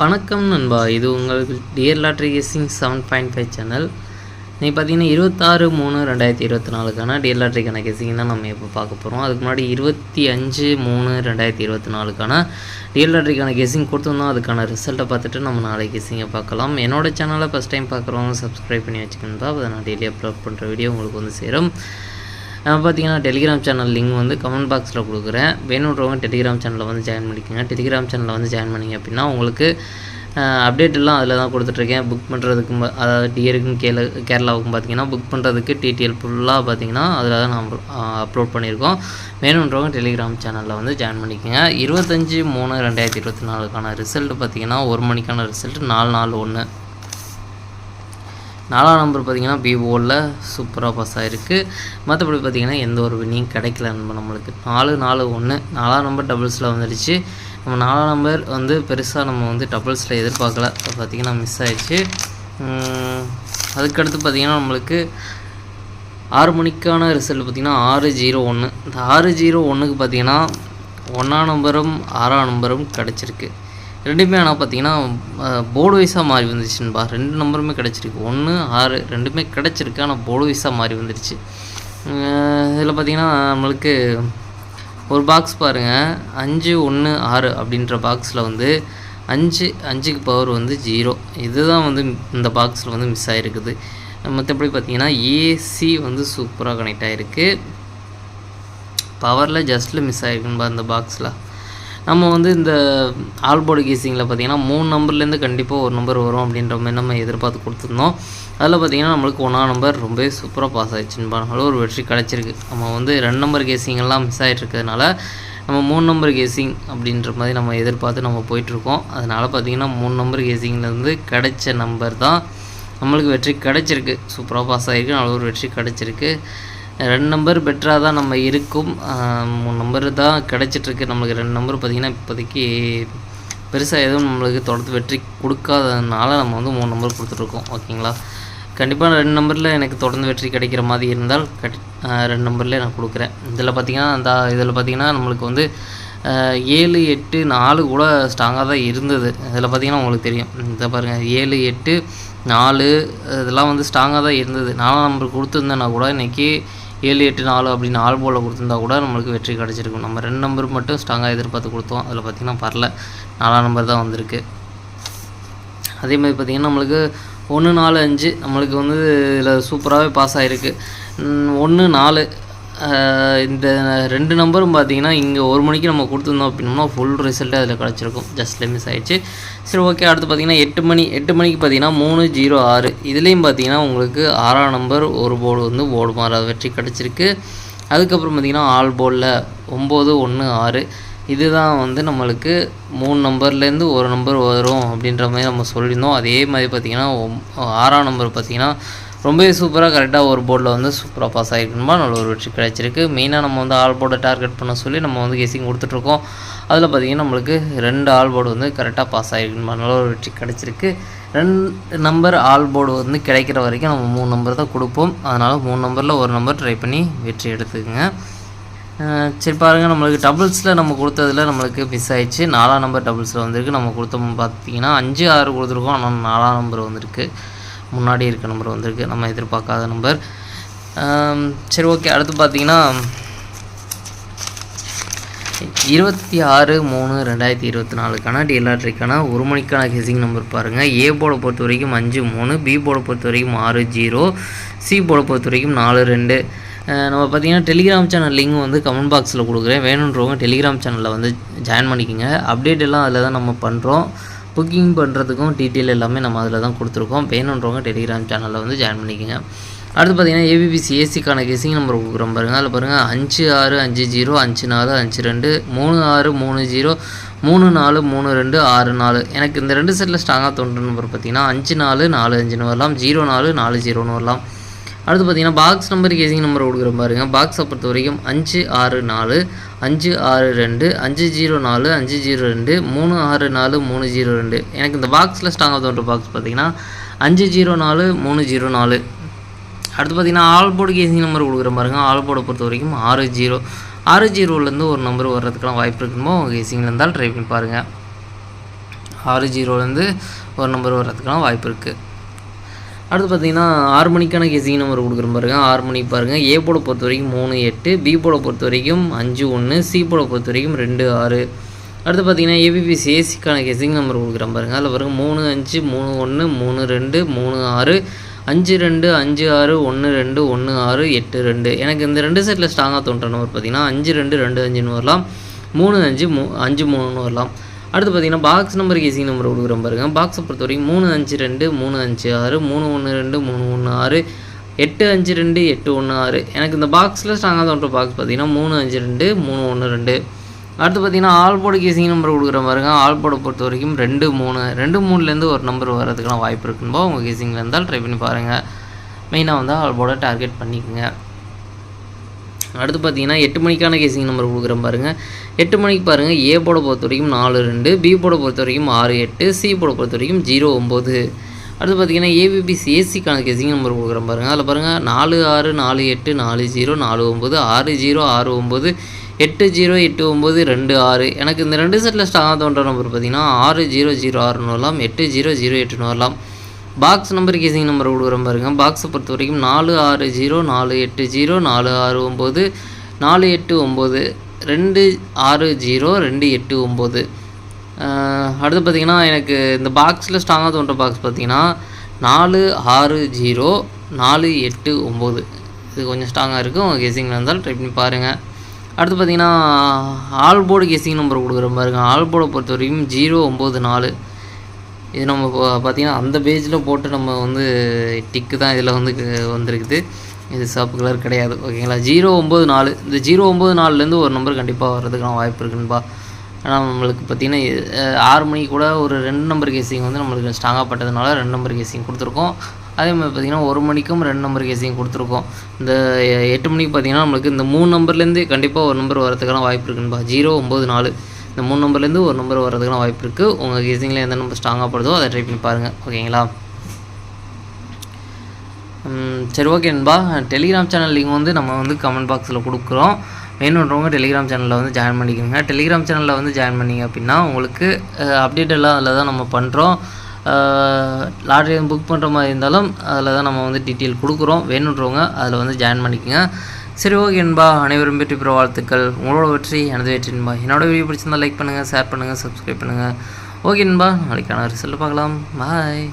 வணக்கம் நண்பா. இது உங்களுக்கு dear lottery guessing seven point five channel. நீ பார்த்தீங்கன்னா இருபத்தாறு மூணு ரெண்டாயிரத்தி இருபத்தி நாலுக்கான டியர் லாட்ரிக்கான கெஸ்ஸிங் தான் நம்ம இப்போ பார்க்க போகிறோம் அதுக்கு முன்னாடி இருபத்தி அஞ்சு மூணு ரெண்டாயிரத்தி இருபத்தி நாலுக்கான டியர் லாட்ரிக்கான கெஸ்ஸிங் கொடுத்துருந்தோம் அதுக்கான ரிசல்ட்டை பார்த்துட்டு நம்ம நாளைக்கு கெஸ்ஸிங்கை பார்க்கலாம். என்னோடய சேனலை ஃபஸ்ட் டைம் பார்க்குறவங்க சப்ஸ்கிரைப் பண்ணி வச்சுக்கணும் அதை நான் டெய்லி அப்லோட் பண்ணுற வீடியோ உங்களுக்கு வந்து சேரும். நான் பார்த்தீங்கன்னா டெலிகிராம் சேனல் லிங்க் வந்து கமெண்ட் பாக்ஸில் கொடுக்குறேன். வேணுன்றவங்க டெலிகிராம் சேனலில் வந்து ஜாயின் பண்ணிக்கோங்க. டெலிகிராம் சேனலில் வந்து ஜாயின் பண்ணிங்க அப்படின்னா உங்களுக்கு அப்டேட் எல்லாம் அதில் தான் கொடுத்துட்ருக்கேன். புக் பண்ணுறதுக்கு அதாவது டியருக்கும் கேல கேரளாவுக்கும் பார்த்தீங்கன்னா புக் பண்ணுறதுக்கு டிடிஎல் ஃபுல்லாக பார்த்தீங்கன்னா அதில் தான் நான் அப்லோட் பண்ணியிருக்கோம். வேணுன்றவங்க டெலிகிராம் சேனலில் வந்து ஜாயின் பண்ணிக்கோங்க. இருபத்தஞ்சி மூணு ரெண்டாயிரத்தி இருபத்தி நாலுக்கான ரிசல்ட் பார்த்தீங்கன்னா ஒரு மணிக்கான ரிசல்ட் நாலு நாலு ஒன்று நாலாம் நம்பர் பார்த்தீங்கன்னா பிஓவில் சூப்பராக பாஸ் ஆகிருக்கு மற்றபடி பார்த்தீங்கன்னா எந்த ஒரு வினியும் கிடைக்கல நம்ம நம்மளுக்கு. நாலு நாலு ஒன்று நாலாம் நம்பர் டபுள்ஸில் வந்துடுச்சு நம்ம நாலாம் நம்பர் வந்து பெருசாக நம்ம வந்து டபுள்ஸில் எதிர்பார்க்கல. பார்த்திங்கன்னா பார்த்தீங்கன்னா மிஸ் ஆகிடுச்சு அதுக்கடுத்து பார்த்தீங்கன்னா நம்மளுக்கு ஆறு மணிக்கான ரிசல்ட் பார்த்தீங்கன்னா ஆறு ஜீரோ ஒன்று இந்த ஆறு ஜீரோ ஒன்றுக்கு பார்த்தீங்கன்னா ஒன்றாம் நம்பரும் ஆறாம் நம்பரும் கிடச்சிருக்கு. ரெண்டுமே ஆனால் பார்த்தீங்கன்னா போர்டு வைஸாக மாறி வந்துச்சுன்பா ரெண்டு நம்பருமே கிடச்சிருக்கு. ஒன்று ஆறு ரெண்டுமே கிடச்சிருக்கு. ஆனால் போர்டு வைஸாக மாறி வந்துடுச்சு இதில் பார்த்தீங்கன்னா நம்மளுக்கு ஒரு பாக்ஸ் பாருங்கள் அஞ்சு ஒன்று ஆறு அப்படின்ற பாக்ஸில் வந்து அஞ்சு அஞ்சுக்கு பவர் வந்து ஜீரோ இதுதான் வந்து இந்த பாக்ஸில் வந்து மிஸ் ஆகிருக்குது மற்றபடி பார்த்தீங்கன்னா ஏசி வந்து சூப்பராக கனெக்ட் ஆகிருக்கு பவரில் ஜஸ்ட்டில் மிஸ் ஆகிருக்குன்பா இந்த பாக்ஸில் நம்ம வந்து இந்த ஆல்போர்டு கேசிங்கில் பார்த்தீங்கன்னா மூணு நம்பர்லேருந்து கண்டிப்பாக ஒரு நம்பர் வரும் அப்படின்ற மாதிரி நம்ம எதிர்பார்த்து கொடுத்துருந்தோம். அதில் பார்த்தீங்கன்னா நம்மளுக்கு ஒன்றாம் நம்பர் ரொம்பவே சூப்பராக பாஸ் ஆகிடுச்சுன்னு ஒரு வெற்றி கிடச்சிருக்கு. நம்ம வந்து ரெண்டு நம்பர் கேசிங்கெல்லாம் மிஸ் ஆகிட்டு இருக்கிறதுனால நம்ம மூணு நம்பர் கேசிங் அப்படின்ற மாதிரி நம்ம எதிர்பார்த்து நம்ம போயிட்டுருக்கோம். அதனால் பார்த்தீங்கன்னா மூணு நம்பர் கேசிங்லேருந்து கிடைச்ச நம்பர் தான் நம்மளுக்கு வெற்றி கிடச்சிருக்கு. சூப்பராக பாஸ் ஆகிருக்கு நல்ல ஒரு வெற்றி கிடச்சிருக்கு. ரெண்டு நம்பர் பெட்டராக தான் நம்ம இருக்கும். மூணு நம்பர் தான் கிடச்சிட்ருக்கு நம்மளுக்கு ரெண்டு நம்பர் பார்த்திங்கன்னா இப்போதைக்கு பெருசாக எதுவும் நம்மளுக்கு தொடர்ந்து வெற்றி கொடுக்காததுனால நம்ம வந்து மூணு நம்பர் கொடுத்துட்ருக்கோம். ஓகேங்களா? கண்டிப்பாக ரெண்டு நம்பரில் எனக்கு தொடர்ந்து வெற்றி கிடைக்கிற மாதிரி இருந்தால் கட் ரெண்டு நம்பர்லேயே நான் கொடுக்குறேன். இதில் பார்த்தீங்கன்னா அந்த இதில் பார்த்தீங்கன்னா நம்மளுக்கு வந்து ஏழு எட்டு நாலு கூட ஸ்ட்ராங்காக தான் இருந்தது. இதில் பார்த்தீங்கன்னா உங்களுக்கு தெரியும். இதை பாருங்கள் ஏழு எட்டு நாலு இதெல்லாம் வந்து ஸ்ட்ராங்காக தான் இருந்தது. நாலாம் நம்பர் கொடுத்துருந்தேன்னா கூட இன்றைக்கி ஏழு எட்டு நாலு அப்படின்னு ஆள் போல் கொடுத்துருந்தா கூட நம்மளுக்கு வெற்றி கிடச்சிருக்கும். நம்ம ரெண்டு நம்பர் மட்டும் ஸ்ட்ராங்காக எதிர்பார்த்து கொடுத்தோம். அதில் பார்த்திங்கன்னா பரல. நாலாம் நம்பர் தான் வந்திருக்கு. அதே மாதிரி பார்த்திங்கன்னா நம்மளுக்கு ஒன்று நாலு அஞ்சு நம்மளுக்கு வந்து இதில் சூப்பராகவே பாஸ் ஆகிருக்கு ஒன்று நாலு இந்த ரெண்டு நம்பரும் பார்த்தீங்கன்னா இங்கே ஒரு மணிக்கு நம்ம கொடுத்துருந்தோம் அப்படின்னோம்னா ஃபுல் ரிசல்ட்டே அதில் கிடச்சிருக்கும். ஜஸ்ட் மிஸ் ஆகிடுச்சு சரி ஓகே அடுத்து பார்த்தீங்கன்னா எட்டு மணி எட்டு மணிக்கு பார்த்தீங்கன்னா மூணு ஜீரோ ஆறு. இதுலேயும் பார்த்தீங்கன்னா உங்களுக்கு ஆறாம் நம்பர் ஒரு போர்டு வந்து போர்டு மாறாத வெற்றி கிடச்சிருக்கு. அதுக்கப்புறம் பார்த்தீங்கன்னா ஆல் போர்டில் ஒம்பது ஒன்று ஆறு. இதுதான் வந்து நம்மளுக்கு மூணு நம்பர்லேருந்து ஒரு நம்பர் வரும் அப்படின்ற மாதிரி நம்ம சொல்லியிருந்தோம். அதே மாதிரி பார்த்திங்கன்னா ஆறாம் நம்பர் பார்த்திங்கன்னா ரொம்பவே சூப்பராக கரெக்டாக ஒரு போர்டில் வந்து சூப்பராக பாஸ் ஆகிருக்கணுமா? நல்ல ஒரு வெற்றி கிடைச்சிருக்கு. மெயினாக நம்ம வந்து ஆல் போர்டை டார்கெட் பண்ண சொல்லி நம்ம வந்து கெஸிங் கொடுத்துட்ருக்கோம். அதில் பார்த்திங்கன்னா நம்மளுக்கு ரெண்டு ஆல் போர்டு வந்து கரெக்டாக பாஸ் ஆகிருக்கணுமா? நல்ல ஒரு வெற்றி கிடைச்சிருக்கு. ரெண்டு நம்பர் ஆல் போர்டு வந்து கிடைக்கிற வரைக்கும் நம்ம மூணு நம்பர் தான் கொடுப்போம். அதனால் மூணு நம்பரில் ஒரு நம்பர் ட்ரை பண்ணி வெற்றி எடுத்துக்கோங்க. சரி பாருங்கள் நம்மளுக்கு டபுள்ஸில் நம்ம கொடுத்ததுல நம்மளுக்கு மிஸ் ஆயிடுச்சு. நாலாம் நம்பர் டபுள்ஸில் வந்திருக்கு. நம்ம கொடுத்தோம் பார்த்தீங்கன்னா அஞ்சு ஆறு கொடுத்துருக்கோம். ஆனால் நாலாம் நம்பர் வந்திருக்கு. முன்னாடி இருக்க நம்பர் வந்திருக்கு. நம்ம எதிர்பார்க்காத நம்பர் சரி ஓகே அடுத்து பார்த்தீங்கன்னா இருபத்தி ஆறு மூணு ரெண்டாயிரத்தி இருபத்தி நாலுக்கான டிஎல்ஆர்டிக்கான ஒரு மணிக்கான கெசிங் நம்பர் பாருங்கள் ஏ போர்டை பொறுத்த வரைக்கும் அஞ்சு மூணு பி போர்டை பொறுத்த வரைக்கும் ஆறு ஜீரோ சி போர்டை பொறுத்த வரைக்கும் நாலு ரெண்டு. நம்ம பார்த்தீங்கன்னா டெலிகிராம் சேனல் லிங்க் வந்து கமெண்ட் பாக்ஸில் கொடுக்குறேன். வேணுன்றவங்க டெலிகிராம் சேனலில் வந்து ஜாயின் பண்ணிக்கோங்க. அப்டேட் எல்லாம் அதில் தான் நம்ம பண்ணுறோம் புக்கிங் பண்ணுறதுக்கும் டீட்டெயில் எல்லாமே நம்ம அதில் தான் கொடுத்துருக்கோம். வேணுன்றவங்க டெலிகிராம் சேனலில் வந்து ஜாயின் பண்ணிக்கோங்க. அடுத்து பார்த்தீங்கன்னா ஏபிபிசி ஏசிக்கான கேசிங் நம்பர் கொடுக்குறோம் பாருங்கள் அதில் பாருங்கள் அஞ்சு ஆறு அஞ்சு ஜீரோ அஞ்சு நாலு அஞ்சு ரெண்டு மூணு ஆறு மூணு ஜீரோ மூணு நாலு மூணு ரெண்டு ஆறு நாலு. எனக்கு இந்த ரெண்டு செட்டில் ஸ்ட்ராங்காக தோன்ற நம்பர் பார்த்தீங்கன்னா அஞ்சு நாலு நாலு அஞ்சுன்னு வரலாம். ஜீரோ நாலு நாலு ஜீரோன்னு வரலாம். அடுத்து பார்த்தீங்கன்னா பாக்ஸ் நம்பர் கேசிங் நம்பர் கொடுக்குற பாருங்க. பாக்ஸை பொறுத்த வரைக்கும் அஞ்சு ஆறு நாலு அஞ்சு ஆறு ரெண்டு அஞ்சு ஜீரோ நாலு அஞ்சு ஜீரோ ரெண்டு மூணு ஆறு நாலு மூணு ஜீரோ ரெண்டு. எனக்கு இந்த பாக்ஸில் ஸ்ட்ராங்காக தோன்ற பாக்ஸ் பார்த்தீங்கன்னா அஞ்சு ஜீரோ நாலு மூணு ஜீரோ நாலு. அடுத்து பார்த்தீங்கன்னா ஆல்போர்டு கேசிங் நம்பர் கொடுக்குற பாருங்க. ஆல்போர்டை பொறுத்த வரைக்கும் ஆறு ஜீரோ. ஆறு ஜீரோலேருந்து ஒரு நம்பர் வர்றதுக்கெல்லாம் வாய்ப்பு இருக்குமோ? கேசிங்கில் இருந்தால் ட்ரை பண்ணி பாருங்கள் ஆறு ஜீரோலேருந்து ஒரு நம்பர் வர்றதுக்கெல்லாம் வாய்ப்பு இருக்குது அடுத்து பார்த்தீங்கன்னா ஆறு மணிக்கான கெசிங் நம்பர் கொடுக்குறோம் பாருங்க. ஆறு மணிக்கு பாருங்கள் ஏ போட பொறுத்த வரைக்கும் மூணு எட்டு. பி போட பொறுத்த வரைக்கும் அஞ்சு ஒன்று சி போட பொறுத்த வரைக்கும் ரெண்டு ஆறு. அடுத்து பார்த்தீங்கன்னா ஏபிபிசி ஏசிக்கான கேசிங் நம்பர் கொடுக்குறேன் பாருங்கள் அதில் பாருங்கள் மூணு அஞ்சு மூணு ஒன்று மூணு ரெண்டு மூணு ஆறு. அஞ்சு ரெண்டு அஞ்சு ஆறு ஒன்று ரெண்டு ஒன்று ஆறு எட்டு ரெண்டு. எனக்கு இந்த ரெண்டு செட்டில் ஸ்ட்ராங்காக தோன்ற நம்பர் பார்த்தீங்கன்னா அஞ்சு ரெண்டு ரெண்டு அஞ்சுன்னு வரலாம். மூணு அஞ்சு மூ அஞ்சு மூணுன்னு வரலாம். அடுத்து பார்த்தீங்கன்னா பாக்ஸ் நம்பர் கேசிங் நம்பர் கொடுக்குறோம் பாருங்க பாக்ஸை பொறுத்த வரைக்கும் மூணு அஞ்சு ரெண்டு மூணு அஞ்சு ஆறு மூணு ஒன்று ரெண்டு மூணு ஒன்று ஆறு எட்டு அஞ்சு ரெண்டு எட்டு ஒன்று ஆறு. எனக்கு இந்த பாக்ஸில் ஸ்ட்ராங்காக தோன்ற பாக்ஸ் பார்த்தீங்கன்னா மூணு அஞ்சு ரெண்டு மூணு ஒன்று ரெண்டு. அடுத்து பார்த்தீங்கன்னா ஆல் கேசிங் நம்பர் கொடுக்குற பாருங்க ஆல் பொறுத்த வரைக்கும் ரெண்டு மூணு ரெண்டு மூணுலேருந்து ஒரு நம்பர் வர்றதுக்கெல்லாம் வாய்ப்பு இருக்குன்பா உங்கள் கேசிங்கில் இருந்தால் ட்ரை பண்ணி பாருங்கள் மெயினாக வந்து ஆல் டார்கெட் பண்ணிக்கோங்க. அடுத்து பார்த்தீங்கன்னா எட்டு மணிக்கான கேசிங் நம்பர் கொடுக்குறேன் பாருங்கள் எட்டு மணிக்கு பாருங்கள் ஏ போட பொறுத்த வரைக்கும் நாலு ரெண்டு பி போட பொறுத்த வரைக்கும் ஆறு எட்டு சி போட பொறுத்த வரைக்கும் ஜீரோ ஒம்பது அடுத்து பார்த்தீங்கன்னா ஏபிபிசி ஏசிக்கான கேசிங் நம்பர் கொடுக்குறேன் பாருங்கள் அதில் பாருங்கள் நாலு ஆறு நாலு எட்டு நாலு ஜீரோ நாலு ஒம்பது ஆறு ஜீரோ ஆறு ஒம்பது எட்டு ஜீரோ எட்டு ஒம்பது ரெண்டு ஆறு. எனக்கு இந்த ரெண்டு செட்டில் ஸ்ட்ராங்காக தோன்ற நம்பர் பார்த்தீங்கன்னா ஆறு ஜீரோ ஜீரோ ஆறுன்னு வரலாம் எட்டு ஜீரோ ஜீரோ எட்டுன்னு வரலாம். பாக்ஸ் நம்பர் கேசிங் நம்பர் கொடுக்குறோம் பாருங்க. பாக்ஸை பொறுத்த வரைக்கும் நாலு ஆறு ஜீரோ நாலு எட்டு ஜீரோ நாலு ஆறு ஒம்பது நாலு எட்டு ஒம்பது ரெண்டு ஆறு ஜீரோ ரெண்டு எட்டு ஒம்பது. அடுத்து பார்த்தீங்கன்னா எனக்கு இந்த பாக்ஸில் ஸ்ட்ராங்காக தோன்ற பாக்ஸ் பார்த்தீங்கன்னா நாலு ஆறு ஜீரோ நாலு எட்டு ஒம்பது. இது கொஞ்சம் ஸ்ட்ராங்காக இருக்குது உங்கள் கெஸிங்கில் இருந்தாலும் ட்ரை பண்ணி பாருங்கள் அடுத்து பார்த்தீங்கன்னா ஆல்போர்டு கெஸிங் நம்பர் கொடுக்குற பாருங்க. ஆல்போர்டை பொறுத்த வரைக்கும் ஜீரோ ஒம்பது நாலு. இது நம்ம பார்த்திங்கன்னா பார்த்தீங்கன்னா அந்த பேஜில் போட்டு நம்ம வந்து டிக்கு தான் இதில் வந்து வந்திருக்குது. இது சாப்பு கலர் கிடையாது. ஓகேங்களா ஜீரோ ஒம்பது நாலு. இந்த ஜீரோ ஒம்பது நாலுலேருந்து ஒரு நம்பர் கண்டிப்பாக வர்றதுக்கான வாய்ப்பு இருக்குன்பா ஆனால் நம்மளுக்கு பார்த்தீங்கன்னா ஆறு மணிக்கு கூட ஒரு ரெண்டு நம்பர் கேசிங் வந்து நம்மளுக்கு ஸ்ட்ராங்காக பட்டதுனால ரெண்டு நம்பர் கேசிங் கொடுத்துருக்கோம். அதே மாதிரி பார்த்தீங்கன்னா ஒரு மணிக்கும் ரெண்டு நம்பர் கேசிங் கொடுத்துருக்கோம். இந்த எட்டு மணிக்கு பார்த்தீங்கன்னா நம்மளுக்கு இந்த மூணு நம்பர்லேருந்து கண்டிப்பாக ஒரு நம்பர் வரதுக்கான வாய்ப்பு இருக்குன்பா ஜீரோ ஒம்பது நாலு. இந்த மூணு நம்பர்லேருந்து ஒரு நம்பர் வரதுக்கான வாய்ப்பு இருக்குது உங்கள் கேசிங்கில் எந்த நம்பர் ஸ்ட்ராங்காக படுதோ அதை ட்ரை பண்ணி பாருங்கள் ஓகேங்களா? சரி ஓகே நண்பா. டெலிகிராம் சேனல் லிங்க் வந்து நம்ம வந்து கமெண்ட் பாக்ஸில் கொடுக்குறோம். வேணுன்றவங்க டெலிகிராம் சேனலில் வந்து ஜாயின் பண்ணிக்கோங்க. டெலிகிராம் சேனலில் வந்து ஜாயின் பண்ணிங்க அப்படின்னா உங்களுக்கு அப்டேட் எல்லாம் அதில் தான் நம்ம பண்ணுறோம் லாட்ரி புக் பண்ணுற மாதிரி இருந்தாலும் அதில் தான் நம்ம வந்து டீட்டெயில் கொடுக்குறோம். வேணுன்றவங்க அதில் வந்து ஜாயின் பண்ணிக்கோங்க. சரி ஓகே என்பா அனைவரும் வெற்றி பெற வாழ்த்துக்கள். உங்களோட வெற்றி எனது வெற்றி என்பா. என்னோட வீடியோ பிடிச்சிருந்தா லைக் பண்ணுங்கள் ஷேர் பண்ணுங்கள் சப்ஸ்கிரைப் பண்ணுங்கள் ஓகே என்பா நாளைக்கான ரிசல்ட் பார்க்கலாம். பாய்